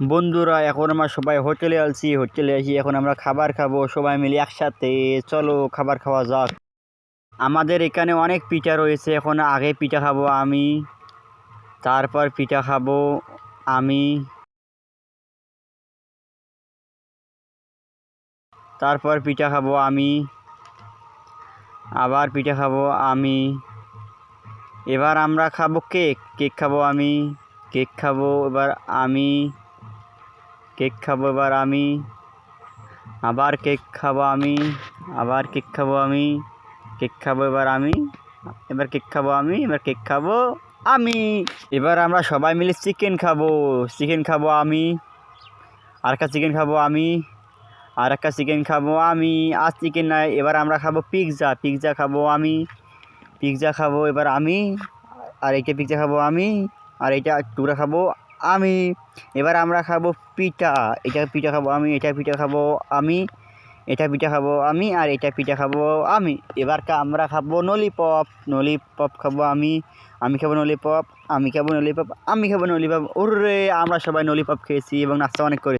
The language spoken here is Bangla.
বন্ধুরা, এখন আমরা সবাই হোটেলে আছি, হোটেলে আসি এখন আমরা খাবার খাব, সবাই মিলে একসাথে। চলো, খাবার খাওয়া যাক। আমাদের এখানে অনেক পিঠা রয়েছে, এখন আগে পিঠা খাব আমি। তারপর পিঠা খাব আমি। তারপর পিঠা খাব আমি। আবার পিঠা খাব আমি। এবার আমরা খাব কেক কেক খাব আমি। কেক খাব এবার আমি। কেক খাব এবার আমি। আবার কেক খাব আমি, আবার কেক খাব আমি, কেক খাব এবার আমি, এবার কেক খাব আমি, এবার কেক খাব আমি। এবার আমরা সবাই মিলে চিকেন খাব চিকেন খাব আমি, আর একটা চিকেন খাব আমি, আর একটা চিকেন খাব আমি, আর চিকেন নাই, এবার আমরা খাব পিৎজা পিৎজা খাব আমি, পিৎজা খাব এবার আমি, আর এইটা পিৎজা খাব আমি, আর এইটা টুকরা খাব আমি, এবার আমরা খাব পিঠা। এটা পিঠা খাব আমি, এটা পিঠা খাব আমি, এটা পিঠা খাব আমি, আর এটা পিঠা খাব আমি। এবার কা- আমরা খাব নলিপপ। নলিপপ খাব আমি আমি খাব নলিপপ, আমি খাব নলিপপ, আমি খাব নলিপপ। ওরে আমরা সবাই নলিপপ খেয়েছি এবং নাস্তা অনেক করে